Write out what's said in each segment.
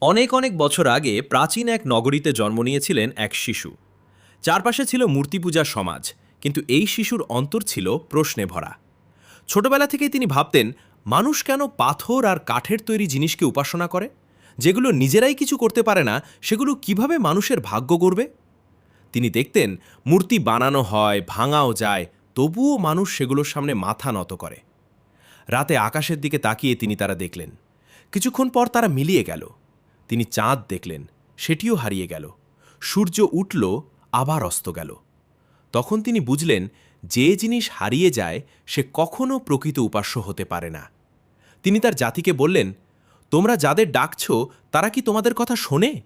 অনেক অনেক বছর আগে প্রাচীন এক নগরীতে জন্ম নিয়েছিলেন এক শিশু। চারপাশে ছিল মূর্তি পূজার সমাজ, কিন্তু এই শিশুর অন্তর ছিল প্রশ্নে ভরা। ছোটবেলা থেকেই তিনি ভাবতেন, মানুষ কেন পাথর আর কাঠের তৈরি জিনিসকে উপাসনা করে? যেগুলো নিজেরাই কিছু করতে পারে না, সেগুলো কীভাবে মানুষের ভাগ্য গড়বে? তিনি দেখতেন, মূর্তি বানানো হয়, ভাঙাও যায়, তবুও মানুষ সেগুলোর সামনে মাথা নত করে। রাতে আকাশের দিকে তাকিয়ে তিনি তারা দেখলেন। কিছুক্ষণ পর তারা মিলিয়ে গেল। তিনি চাঁদ দেখলেন, সেটিও হারিয়ে গেল। সূর্য উঠল, আবার অস্ত গেল। তখন তিনি বুঝলেন, যে জিনিস হারিয়ে যায়, সে কখনও প্রকৃত উপাস্য হতে পারে না। তিনি তার জাতিকে বললেন, তোমরা যাদের ডাকছ, তারা কি তোমাদের কথা শোনে?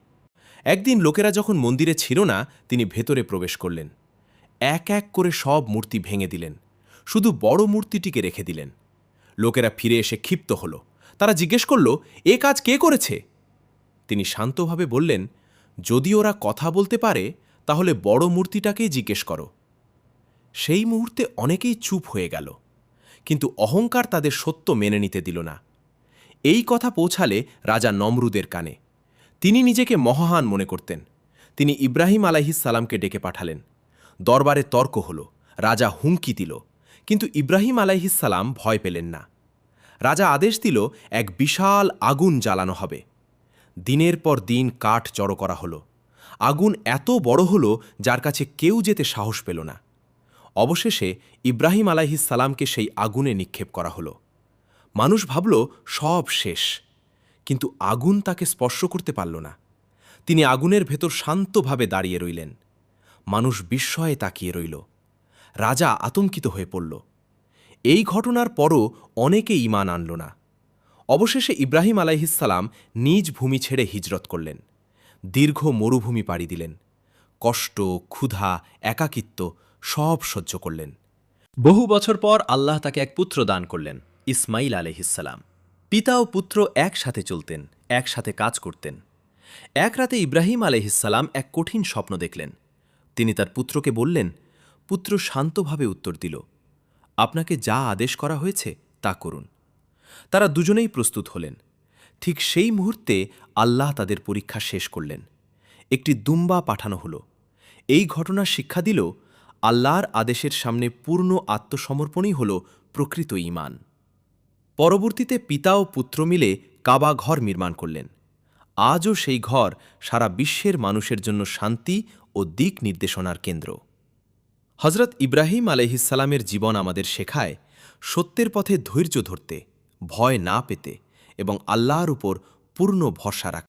একদিন লোকেরা যখন মন্দিরে ছিল না, তিনি ভেতরে প্রবেশ করলেন। এক এক করে সব মূর্তি ভেঙে দিলেন। শুধু বড় মূর্তিটিকে রেখে দিলেন। লোকেরা ফিরে এসে ক্ষিপ্ত হল। তারা জিজ্ঞেস করল, এ কাজ কে করেছে? তিনি শান্তভাবে বললেন, যদি ওরা কথা বলতে পারে, তাহলে বড় মূর্তিটাকেই জিজ্ঞেস করো। সেই মুহূর্তে অনেকেই চুপ হয়ে গেল, কিন্তু অহংকার তাদের সত্য মেনে নিতে দিল না। এই কথা পৌঁছালে রাজা নমরুদের কানে। তিনি নিজেকে মহান মনে করতেন। তিনি ইব্রাহিম আলাইহিসালামকে ডেকে পাঠালেন। দরবারে তর্ক হল, রাজা হুমকি দিল, কিন্তু ইব্রাহিম আলাইহিসালাম ভয় পেলেন না। রাজা আদেশ দিল, এক বিশাল আগুন জ্বালানো হবে। দিনের পর দিন কাঠ জড়ো করা হলো। আগুন এত বড় হলো যার কাছে কেউ যেতে সাহস পেল না। অবশেষে ইব্রাহিম আলাইহিসালামকে সেই আগুনে নিক্ষেপ করা হলো। মানুষ ভাবল, সব শেষ। কিন্তু আগুন তাকে স্পর্শ করতে পারল না। তিনি আগুনের ভেতর শান্তভাবে দাঁড়িয়ে রইলেন। মানুষ বিস্ময়ে তাকিয়ে রইল। রাজা আতঙ্কিত হয়ে পড়ল। এই ঘটনার পরও অনেকে ইমান আনল না। অবশেষে ইব্রাহিম আলাইহিসাল্লাম নিজ ভূমি ছেড়ে হিজরত করলেন। দীর্ঘ মরুভূমি পাড়ি দিলেন। কষ্ট, ক্ষুধা, একাকিত্ব সব সহ্য করলেন। বহু বছর পর আল্লাহ তাকে এক পুত্র দান করলেন ইসমাইল আলহিসাল্লাম পিতা ও পুত্র একসাথে চলতেন, একসাথে কাজ করতেন। এক রাতে ইব্রাহিম আলহিসাল্লাম এক কঠিন স্বপ্ন দেখলেন। তিনি তার পুত্রকে বললেন, পুত্র শান্তভাবে উত্তর দিল, আপনাকে যা আদেশ করা হয়েছে তা করুন। তারা দুজনেই প্রস্তুত হলেন। ঠিক সেই মুহূর্তে আল্লাহ তাদের পরীক্ষা শেষ করলেন। একটি দুম্বা পাঠানো হলো। এই ঘটনা শিক্ষা দিল, আল্লাহর আদেশের সামনে পূর্ণ আত্মসমর্পণই হল প্রকৃত ঈমান। পরবর্তীতে পিতা ও পুত্র মিলে কাবা ঘর নির্মাণ করলেন। আজও সেই ঘর সারা বিশ্বের মানুষের জন্য শান্তি ও দিক নির্দেশনার কেন্দ্র। হজরত ইব্রাহিম আলহিসাল্লামের জীবন আমাদের শেখায়, সত্যের পথে ধৈর্য ধরতে। ভয় না পেতে এবং আল্লাহর উপর পূর্ণ ভরসা রাখতে।